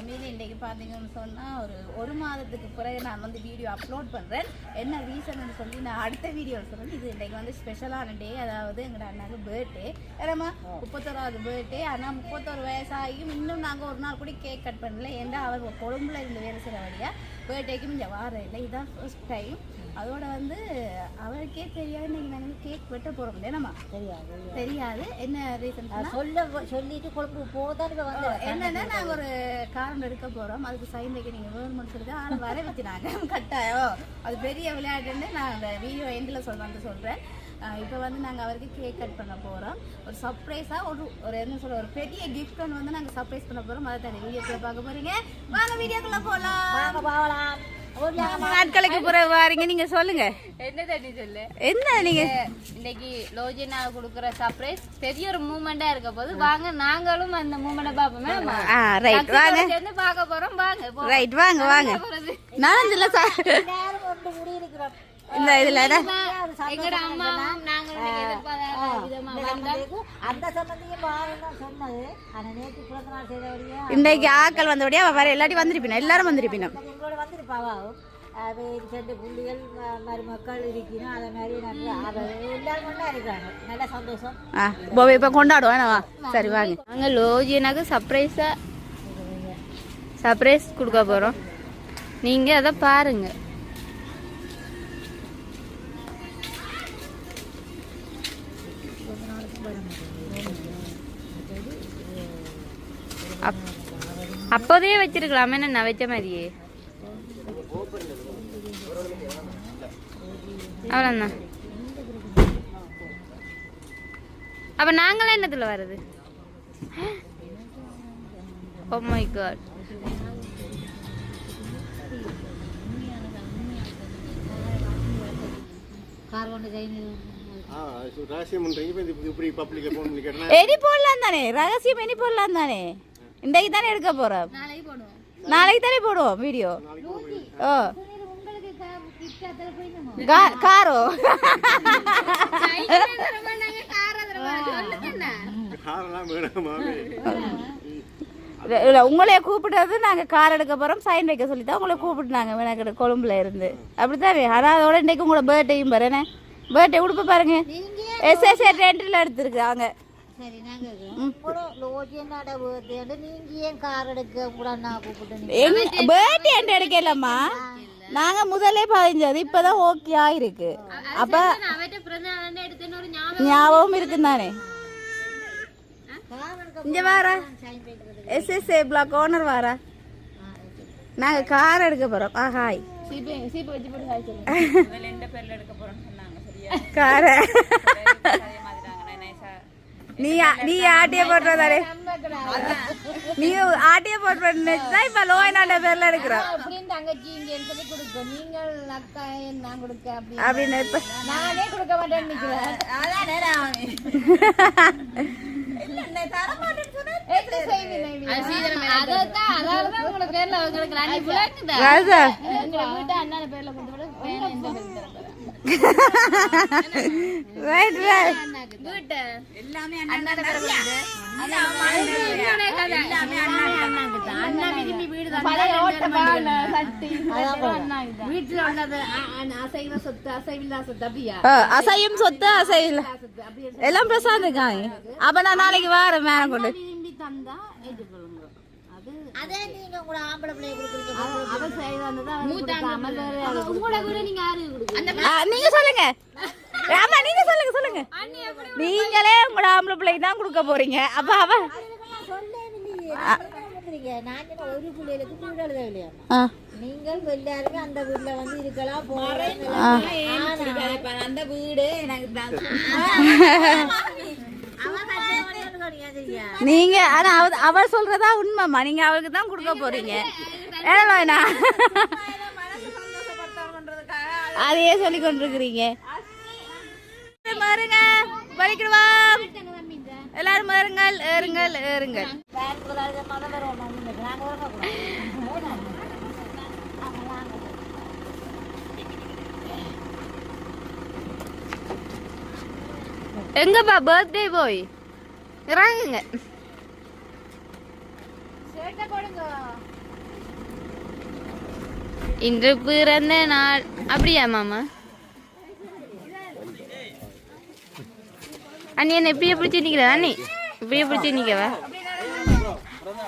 To இன்றைக்கி இன்றைக்கு பார்த்தீங்கன்னு சொன்னால் ஒரு ஒரு மாதத்துக்கு பிறகு நான் வந்து வீடியோ அப்லோட் பண்ணுறேன் என்ன ரீசன்னு சொல்லி நான் அடுத்த வீடியோவில் சொல்கிறேன் இது இன்றைக்கு வந்து ஸ்பெஷலான டே அதாவது எங்களோட அண்ணாக்கு பர்த்டே ஏன்னா முப்பத்தோராவது பர்த்டே ஆனால் முப்பத்தோரு வயசாகியும் இன்னும் நாங்கள் ஒரு நாள் கூட கேக் கட் பண்ணல. ஏன்னா அவர் கொழும்புல இருந்து வேலை செய்கிற வழியாக பர்த்டேக்கும் இங்கே வார இல்லை. இதுதான் ஃபர்ஸ்ட் டைம் அதோட வந்து அவருக்கே தெரியாது இன்னைக்கு நாங்கள் கேக் வெட்ட போகிறோம் ஏன்னாம்மா தெரியாது தெரியாது. என்ன ரீசன் சொல்ல சொல்லிட்டு கொழும்பு போதான் வந்து என்னன்னா நாங்க ஒரு காரணம் எடுக்க போறோம். அதுக்கு சைன் வைக்க நீங்க வேணும்னு சொல்லிட்டு ஆனா வர வச்சுனாங்க கட்டாயம். அது பெரிய விளையாட்டுன்னு நான் அந்த வீடியோ எண்டில் சொல்றேன். சொல்றேன் இப்போ வந்து நாங்கள் அவருக்கு கேக் கட் பண்ண போகிறோம் ஒரு சர்ப்ரைஸாக ஒரு ஒரு என்ன சொல்ற ஒரு பெரிய கிஃப்ட் ஒன்று வந்து நாங்கள் சர்ப்ரைஸ் பண்ண போகிறோம் அதை தனி வீடியோக்குள்ள பார்க்க போறீங்க. வாங்க வீடியோக்குள்ள போகலாம் வாங்க போகலாம் நாட்களுக்கு பிறகு வாரீங்க நீங்க சொல்லுங்க. என்ன தண்ணி சொல்லு? என்ன நீங்க? இன்னைக்கு லோஜினா கொடுக்குற சர்ப்ரைஸ் பெரிய ஒரு மூமெண்டா இருக்க போது வாங்க நாங்களும் அந்த மூமெண்ட பாப்போமே ஆ ரைட் வாங்க. சேர்ந்து பார்க்க போறோம். வாங்க. ரைட் வாங்க வாங்க. நான் இல்லை சார். இந்த இதுல எங்கட. அந்த சம்பந்தியும் சொன்னது. ஆனா நேற்று செய்தபடியா இன்றைக்கு ஆக்கள் வந்தபடியா அவ வேற எல்லாரும் வந்திருப்பினா எல்லாரும் வந்திருப்பினோம். எங்களோட வந்திருப்பாவா? அது ரெண்டு புள்ளிகள் ம- மருமக்கள் இருக்கணும் அதே மாதிரி நல்ல அது எல்லாரும் ஒன்றா இருக்கிறாங்க. நல்ல சந்தோஷம். ஆ போய் இப்போ கொண்டாடுவோம் என்னவா சரி வாங்க. நாங்க லோஜினாக்கு சர்ப்ரைஸா சர்ப்ரைஸ் கொடுக்க போறோம். நீங்க அதை பாருங்க. அப்போதே வச்சிருக்கலாமே நான் வச்ச மாதிரியே. அவ்வளோதான் அப்ப நாங்களே என்னத்துல வர்றது? ஓ மை காட் ரகசியம் எரி போடலாம் தானே ரகசியம் எரி போடலாம் தானே? இன்றைக்கு தானே எடுக்க போறோம் நாளைக்கு போடுவோம். நாளைக்கு தானே போடுவோம் வீடியோ? ஓ. கா- காரோ? இல்ல, இல்ல உங்களைய கூப்பிட்டது நாங்க கார் எடுக்க போறோம் சைன் வைக்க சொல்லி தான் உங்களை கூப்பிட்டுனாங்க வினக்கடை கொழும்புல இருந்து. அப்படித்தானே? ஆனால் அதோட இன்றைக்கு உங்களோட பர்த்டேயும் பாருண்ணே பர்த்டே உடுப்பு பாருங்க. எஸ்எஸ்ஏ ரெண்டில் எடுத்துருக்காங்க எடுக்கலம்மா. நாங்க முதல்ல பதிஞ்சது இப்பதான் ஓகே ஆயிருக்கு அப்ப ஞாபகம் இருக்குந்தானே இங்க வாரா. எஸ்எஸ்ஏ பிளாக் ஓனர் வாரா. நாங்க கார் எடுக்க போறோம். ஆ ஹாய் கார நீ நீ ஆட்டிய போட்டு தானே நீ ஆட்டிய போட்டு தான் இப்ப லோயனாண்ட பேர்ல இருக்கிறோம் அப்படின்னு தங்கச்சி இங்கன்னு சொல்லி கொடுக்க. நீங்கள் அக்கா நான் கொடுக்க? அப்படி அப்படின்னு இப்ப நானே கொடுக்க மாட்டேன்னு நிக்கிறேன் எப்படி செய்வீங்க அதான் அதாலதான் உங்களை பேர்ல உங்களுக்கு பேர்ல ரைட் வீட்டு எல்லாமே அண்ணாட பேர் வந்து. அண்ணா விரும்பி வீடு வீட்டுல உள்ளது அசைவ சொத்து அசைவில்லா சொத்து அப்படியா அசையும் சொத்து அசையில் எல்லாம் பிரசாந்த் இருக்காங்க அப்ப நான் நாளைக்கு வரேன் மேல கொண்டு. தந்தா அது நீங்க உங்களோட ஆம்பளை பிள்ளைய கொடுக்குறீங்க? நீங்க சொல்லுங்க. ஆமா நீங்க சொல்லுங்க சொல்லுங்க. நீங்களே உங்களோட ஆம்பளை பிள்ளைக்கு தான் கொடுக்க போறீங்க. அப்ப அவ நீங்கள் எல்லாருமே அந்த வீட்டுல வந்து இருக்கலாம் போறேன் அந்த வீடு எனக்கு நீங்க ஆனா அவ அவ சொல்றதா உண்மைம்மா. நீங்க அவளுக்கு தான் கொடுக்க போறீங்க. ஏன்னா அதையே சொல்லி கொண்டிருக்கிறீங்க. மாறுங்க வலிக்கிடுவா. எல்லாரும் மாறுங்கள் ஏறுங்கள் ஏறுங்கள். எங்கப்பா பர்த்டே போய் இறங்குங்க. இன்று பிறந்த நாள். அப்படியா மாமா? அண்ணி என்ன இப்படியே பிடிச்சி நிக்கிற? அண்ணி இப்படியே பிடிச்சி நிக்கவா?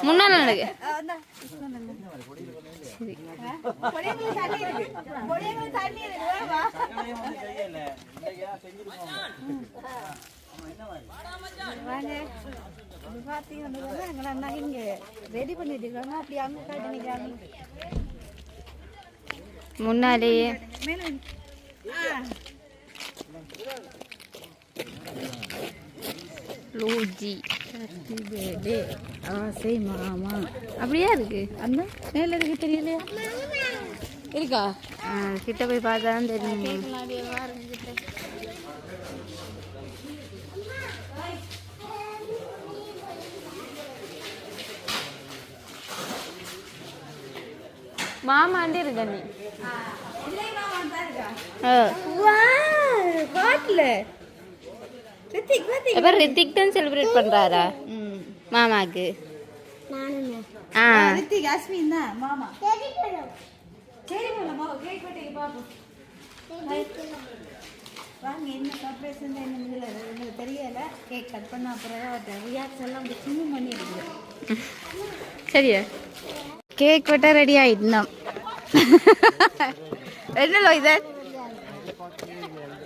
முன்னால நடக்கு சரி பொடியங்களுக்கு தண்ணி இருக்கு பொடியங்களுக்கு தண்ணி இருக்கு வா, வா. வாங்க இது பார்த்தீங்கன்னா எங்களை அண்ணா இங்க ரெடி பண்ணிட்டு இருக்காங்க அப்படி அங்க காட்டி நிற்கிறாங்க முன்னாலேயே லூஜி. ஹாப்பி பர்த்டே ஆசை மாமா. அப்படியா இருக்கு? அந்த மேல இருக்கு தெரியலையா? இருக்கா? ஆ, கிட்ட போய் பார்த்தா தெரியும். மாமாண்டே இருக்க நீ? ரித்திக் எப்ப ரித்திக். தான் செலிப்ரேட் பண்றாரா? ம். மாமாக்கு. ஆ. ரித்திக் அஸ்மின் தான் மாமா. சரி மாமா. கேக் வெட்டிக்கு பாப்போம். வாங்க என்ன சர்ப்ரைஸ் என்ன இதில் எங்களுக்கு தெரியல. கேக் கட் பண்ண அப்புறம் ரியாக்ஸ் எல்லாம் சரியா? கேக் வெட்ட ரெடி ஆயிட்டோம் என்னலோ இது?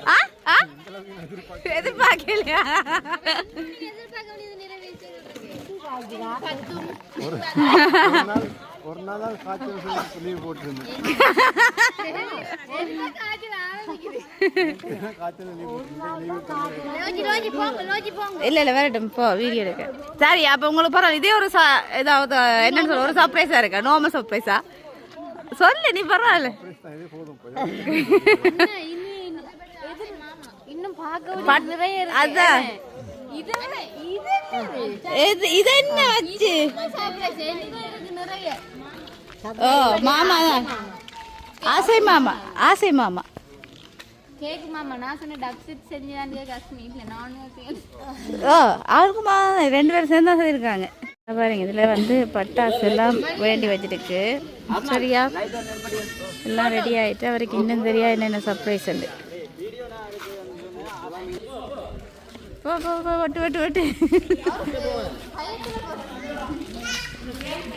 ஆ? ஆ? எதிர்பார்க்கலையா? ஒரு நாள் ஒரு நாள் காய்ச்சல் லீவ் போட்டுருந்தேன் இல்ல இல்ல வரட்டும். போ வீடியோ எடுக்க. சரி அப்ப உங்களுக்கு பரவாயில்ல. இதே ஒரு ச- ஏதாவது என்னன்னு சொல்ல ஒரு சர்ப்ரைஸா இருக்கா? நோம சர்ப்ரைஸா சொல்லு நீ பரவாயில்ல இதே போதும் போய் இன்னும் பார்க்க நிறைய இருக்கு. அதான். இது என்ன வச்சு? ஓ மாமா ஆசை மாமா ஆசை மாமா. கேக் மாமா நான் சொன்ன நானும் ஓ அவருக்குமா ரெண்டு பேரும் சேர்ந்து தான் செய்திருக்காங்க பாருங்க இதில் வந்து பட்டாசு எல்லாம் வேண்டி வச்சிருக்கு. சரியா? எல்லாம் ரெடி ஆயிட்டு அவருக்கு இன்னும் தெரியா என்னென்ன சர்ப்ரைஸ் உண்டு போ போ போ ஒட்டு வட்டு வட்டு.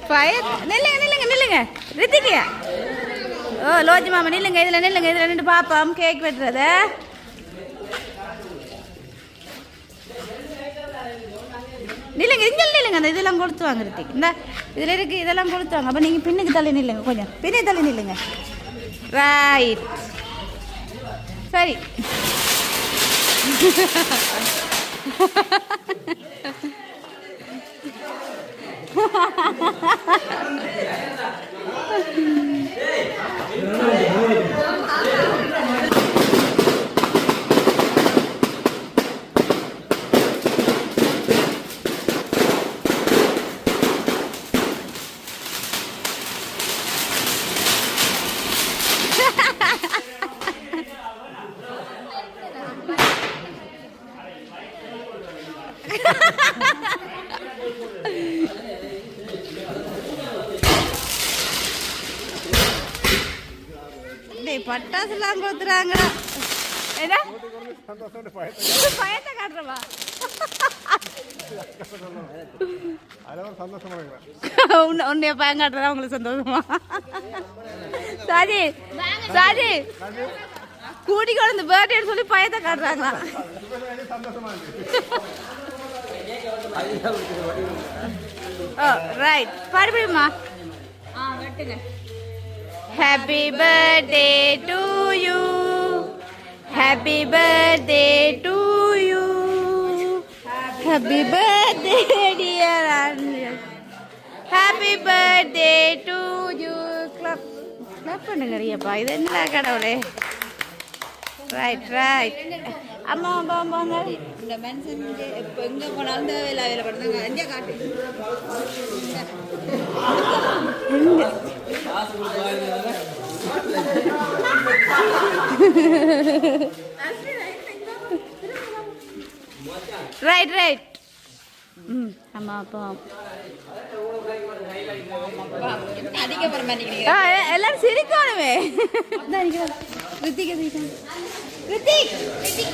ஃபயர் நில்லுங்க நில்லுங்க நில்லுங்க. ரித்திக்கியா ஓ லோஜி மாமா நில்லுங்க இதில் நில்லுங்க இதில் நின்று பாப்போம் கேக் வெட்டுறத. நில்லுங்க இங்கே நில்லுங்க அந்த இதெல்லாம் கொடுத்து வாங்க ரித்திக் இந்த இதில் இருக்கு இதெல்லாம் கொடுத்து வாங்க. அப்போ நீங்கள் பின்னுக்கு தள்ளி நில்லுங்க கொஞ்சம். பின்னே தள்ளி நில்லுங்க. ரைட் சரி. Hey, hey, hey. பட்டாசுலாம் கொடுத்துறாங்க என்ன? பயத்தை காட்டுறவா? உன்னை உன்னைய பயம் காட்டுறதா உங்களுக்கு சந்தோஷமா? சாஜி சாஜி கூடி கொண்டு பர்த்டே சொல்லி பயத்தை காட்டுறாங்களா? சந்தோஷமா இருக்கு oh right பாடுபிடுமா happy birthday to you happy birthday to you happy birthday dear happy birthday to you clap clap பண்ணுங்க ரியப்பா இது என்ன கடவுளே ரைட் ரைட் அம்மா அம்மா அம்மாங்க இந்த மனுஷன் இப்போ எங்கே போனாலும் இந்த வேலை வேலை பண்ணுங்க எங்கே? காட்டு ரைட் ரைட் ம் ஆமாம் அப்போ. எல்லாரும் சிரிக்கணுமே. ரித்திக் சிரிக்கணும். ரித்திக்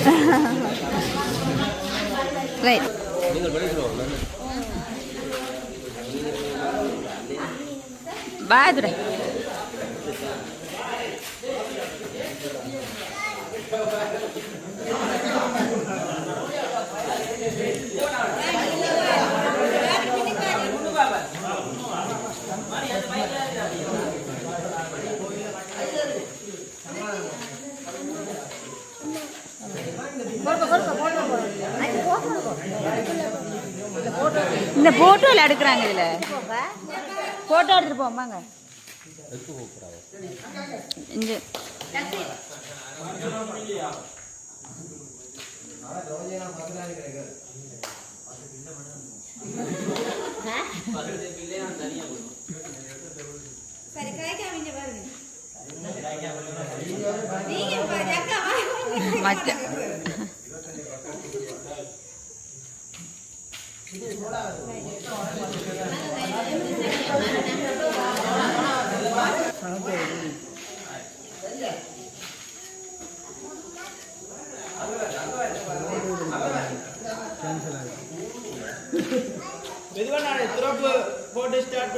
ஒல்லியா இருக்கீங்க சார் வயசு எங்களோட ரைட் நீங்கள் படிக்கிறோம் பாதுரை இந்த போட்டோல எடுக்கிறாங்க இதுல. போட்டோ எடுத்துட்டு போமாங்க இங்க. மெதுவாக நான் திறப்பு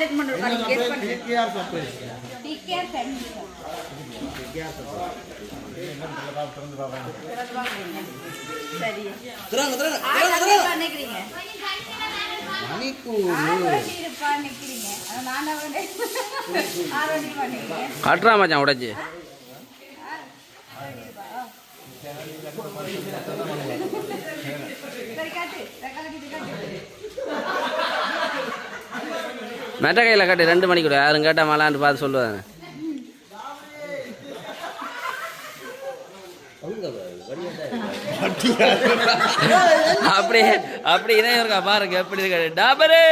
பண்ணிக்கிறேன் காட்டுறா மச்சான் உடைச்சு. சரி காட்டு காட்டு காட்டு மெட்ட கையில் கட்டி ரெண்டு மணிக்கு மணிக்கூட யாரும் கேட்டால் மலான்னு பார்த்து சொல்லுவாங்க. அப்படி அப்படி இணையம் இருக்கா? பாருங்க எப்படி இருக்காரு டாபரு!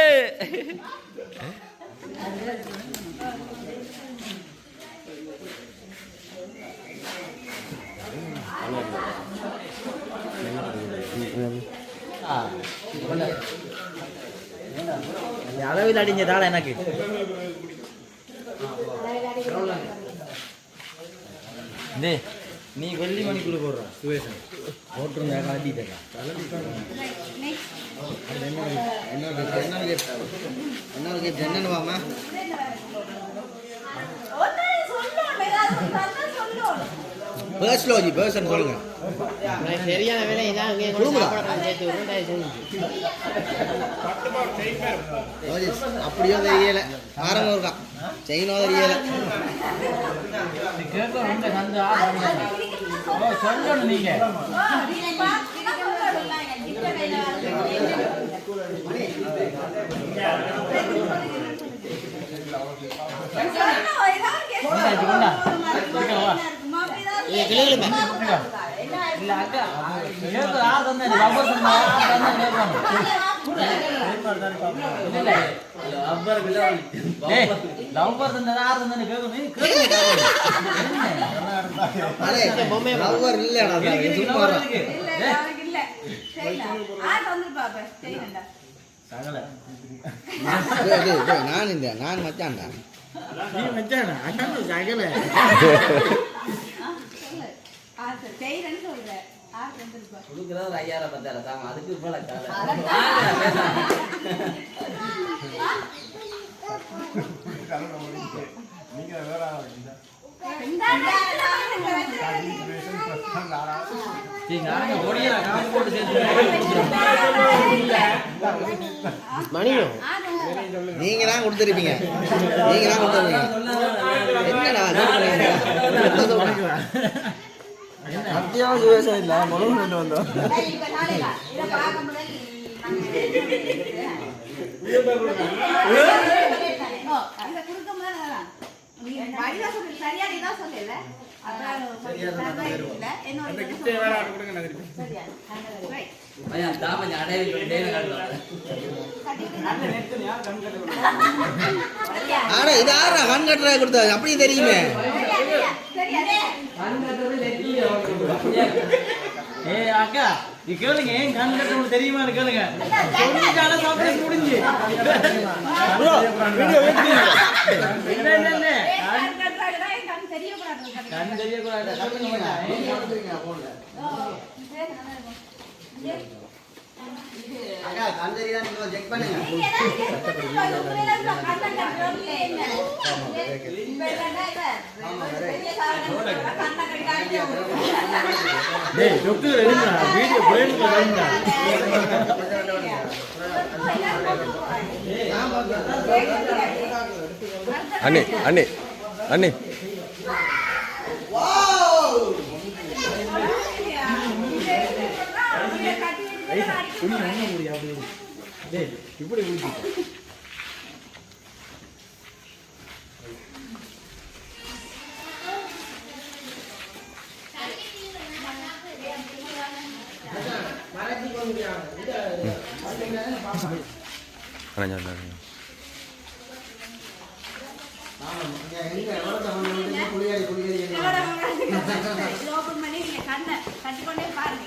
அளவில் அடிஞ்சதால எனக்கு. நீ வெள்ளி மணிக்குள்ள போடுற சுவேசன் போட்டுருங்க காட்டிட்டேன் என்னன்னு வாமா ஒன்னு சொல்லணும் ஏதாவது கதை சொல்லணும் பேர்ஸ்லோஜி பேர்சன் சொல்லுங்க சரியான வேலை இதான் சேர்த்து விடுறேன் அப்படியே தெரியல ஆரம்பம் இருக்கா செய்யணும் தெரியல சொல்லணும் நீங்க கொண்டா கேட்கணும் ஏய் ரப்பர் தந்தா ஆறு தந்தா கேட்கணும் கேட்கணும் பொம்மை லவ்வர். இல்லடா சகல நான் இந்த நான் மச்சான்டா. நீ மச்சானா அண்ணா சகல செய்யறேன்னு சொல்றேன் கொடுக்குறது ஒரு ஐயாயிரம் பத்தாயிரம் தாங்க அதுக்கு போல நீங்க வேற மணியும் நீங்க தான் கொடுத்துருப்பீங்க. நீங்க தான் கொடுத்துருப்பீங்க என்னடா அத்தியாவசிய விவசாயம் இல்ல முழு கொண்டு வந்தோம். ஆனா இது ஆறா கண் கட்டுறா அப்படி தெரியுமே. ஏ அக்கா நீ கேளுங்க ஏன் கண் கட்டணும் தெரியுமான்னு கேளுங்க. சொல்லிட்டால சாப்பிட முடிஞ்சு. இல்ல இல்ல இல்ல கண் தெரியக்கூடாது. டேய் டாக்டர் எடுங்க வீடியோ அண்ணே அண்ணே அண்ணே டேய் இப்படி ஊத்தி அண்ணா அண்ணா, அண்ணா. புளியாடி புளியாடி கண்ணை கட்டிக்கொண்டே பாருங்க.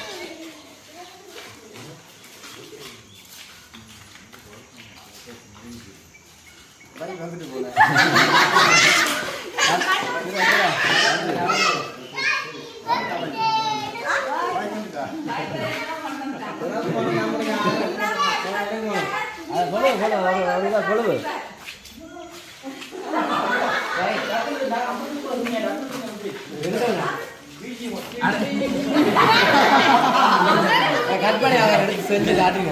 கொழுவு கொழுவு அவ்வளோதான் கொழுவு கற்பனை அவர் எடுத்து செஞ்சு காட்டுங்க.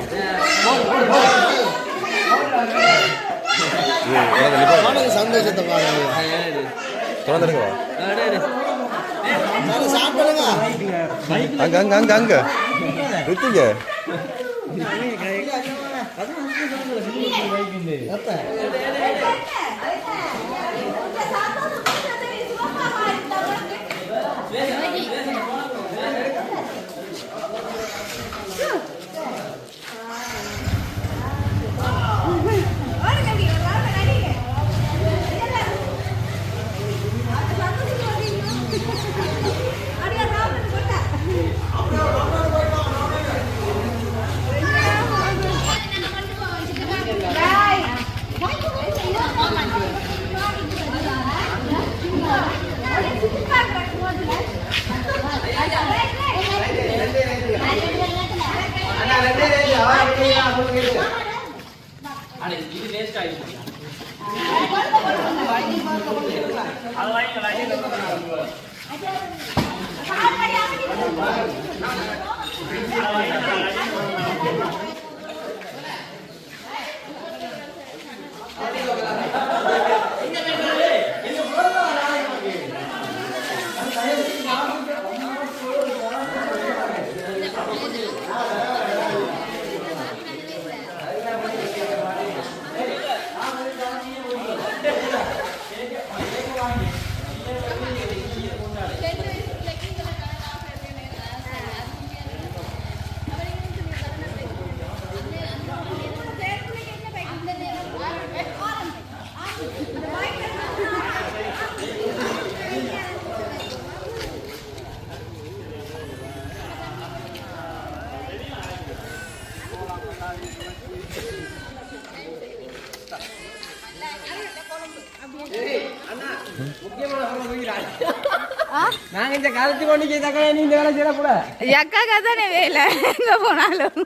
அவனுக்கு சந்தோஷத்தை பாருங்க திறந்துடுங்க சாப்பிடுங்க அங்க அங்க அங்க அங்க. நிறுத்துங்க Bye. இந்த காலத்து கொண்டு தக்காளி நீ இந்த வேலை செய்யக்கூட. எக்காக்கா தானே வேலை? எங்க போனாலும்.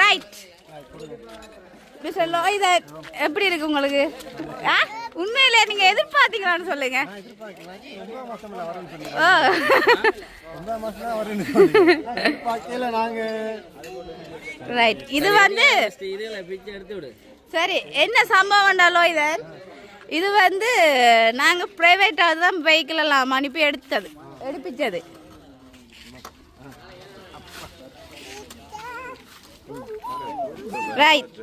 ரைட் மிஸ்டர் லோயித எப்படி இருக்கு உங்களுக்கு? ஆ? உண்மையில நீங்க எதிர்பார்த்தீங்களான்னு சொல்லுங்க. ரைட் இது வந்து சரி என்ன சம்பவம்டா லோயிதன் இது வந்து நாங்கள் ப்ரைவேட்டாக தான் பைக்கிலலாம் அனுப்பி எடுத்தது. எடுப்பிச்சது. Right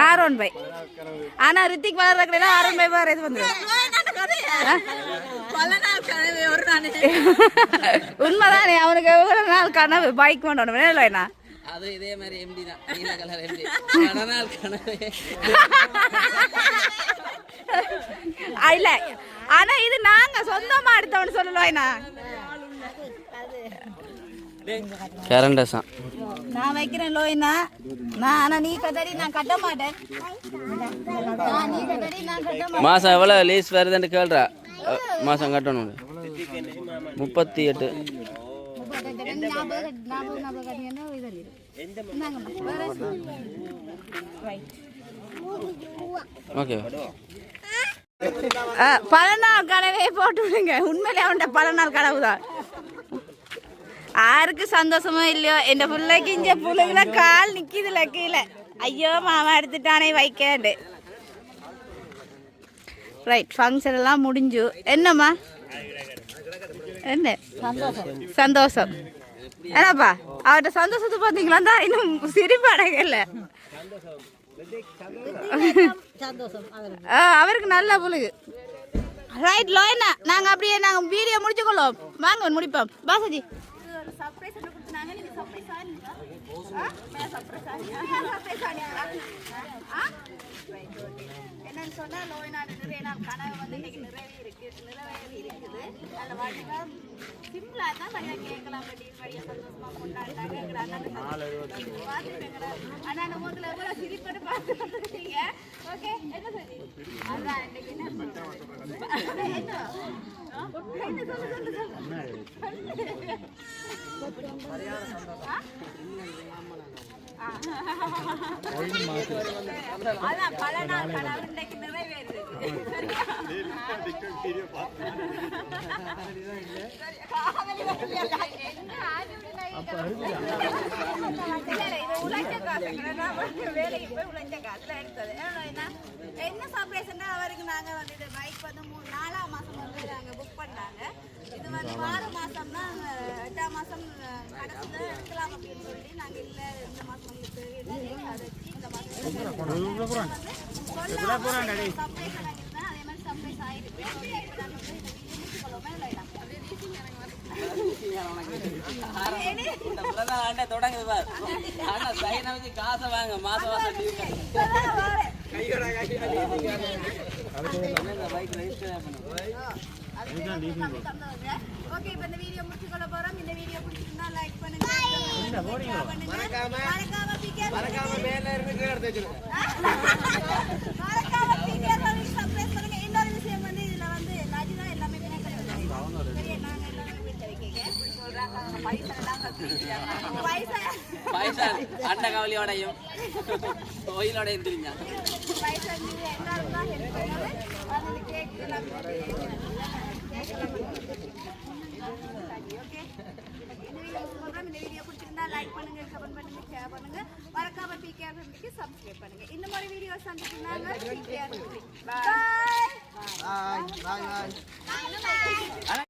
R one five. ஆனா ரித்திக் வளர்றதுல ஆர் ஒன் பை வேற இது வந்துடும் உண்மைதானே அவனுக்கு எவ்வளவு நாள் கனவு? பைக் கொண்டு இல்லைண்ணா அது இதே மாதிரி எம்டி தான். நீல கலர் எம்டி கனநாள் கனவு. ஆ, இல்ல. ஆனா இது நாங்க சொந்தமா எடுத்தவனு சொல்லலாம்ண்ணா கரண்டஸா. நான் வைக்கிறேன் லோயினா. நான் ஆனா நீ கட்டடி நான் கட்ட மாட்டேன். மாசம் எவ்வளோ லீஸ் வருதுன்னு கேள்றா. மாசம் கட்டணும். முப்பத்தி எட்டு. ஓகே. பல நாள் கனவே போட்டு விடுங்க உண்மையிலே அவன்கிட்ட பல நாள் கனவு தான் யாருக்கு சந்தோஷமோ இல்லையோ என் பிள்ளைக்கு இஞ்ச பிள்ளைங்கள கால் நிக்குதுல கீழே ஐயோ மாமா எடுத்துட்டானே வைக்காண்டு ரைட் ஃபங்க்ஷன் எல்லாம் முடிஞ்சு என்னம்மா என்ன சந்தோஷம் என்னப்பா அவர்கிட்ட சந்தோஷத்தை பார்த்தீங்களா தான் இன்னும் சிரிப்பு அடங்கல அவருக்கு ஆ, அவருக்கு நல்ல புழுகு ரைட் லோயனா நாங்கள் அப்படியே நாங்கள் வீடியோ முடிச்சுக்கொள்ளும் வாங்க முடிப்போம் பாசஜி Hah? Masa perasaan? Hah? Sampai sana. Hah? என்னன்னு சொன்னா லோயனாடு நிறைய நாள் கனவு வந்து இன்னைக்கு நிறைவே இருக்கு நிறைவேறி இருக்குது. அதில் பார்த்தீங்கன்னா சிம்பிளாக தான் வழியா கேட்கலாம் படி வழியா சந்தோஷமா கொண்டாடினாங்க எங்களை அண்ணன் பார்த்துருக்கேன் அண்ணன் முகத்தில் எவ்வளோ சிரிப்பட்டு பார்த்து வந்துருக்கீங்க. ஓகே என்ன சொல்லி? அதான் இன்னைக்கு என்ன என்ன ஆ? என்ன? சொல்லு சொல்லு சொல்லு. பல நாள் என்ன சர்ப்ரைஸ்னா அவருக்கு நாங்க வந்து பைக் வந்து மூணு நாலாம் மாசம் வந்து நாங்க புக் பண்ணாங்க. இது வந்து ஆறு மாசம் தான் எட்டாம் மாசம் கடைசியில் எடுக்கலாம் அப்படின்னு சொல்லி நாங்க இல்ல இந்த மாசம் வந்து தேவையில்லை. அதை வச்சு இந்த மாசம் சர்ப்ரைஸ் வாங்கியிருந்தேன் அதே மாதிரி சர்ப்ரைஸ் ஆயிருக்கு. தொடங்குது பார். ஆனா சைனை வச்சு காசை வாங்க மாசம் மாசம் ஓகே இப்போ இந்த வீடியோ முடிச்சுக்கொள்ள போறோம். இந்த வீடியோ பிடிச்சிருந்தா லைக் பண்ணுங்க மறக்காம மறக்காம மேல இருந்து கீழே விஷயம் வந்து இதுல வந்து நஜிதா எல்லாமே வினைக்கல சரி நாங்க பண்ணது அதில் கேக் எல்லாம் ஓகே இந்த வீடியோ பிடிச்சிருந்தா லைக் பண்ணுங்க கமெண்ட் பண்ணுங்க ஷேர் பண்ணுங்க மறக்காம பிகேஆர் ஃபேமிலிக்கு சப்ஸ்கிரைப் பண்ணுங்க இந்த மாதிரி வீடியோ சந்திச்சுனாங்க பிகேஆர் பாய் பாய் பாய் பாய்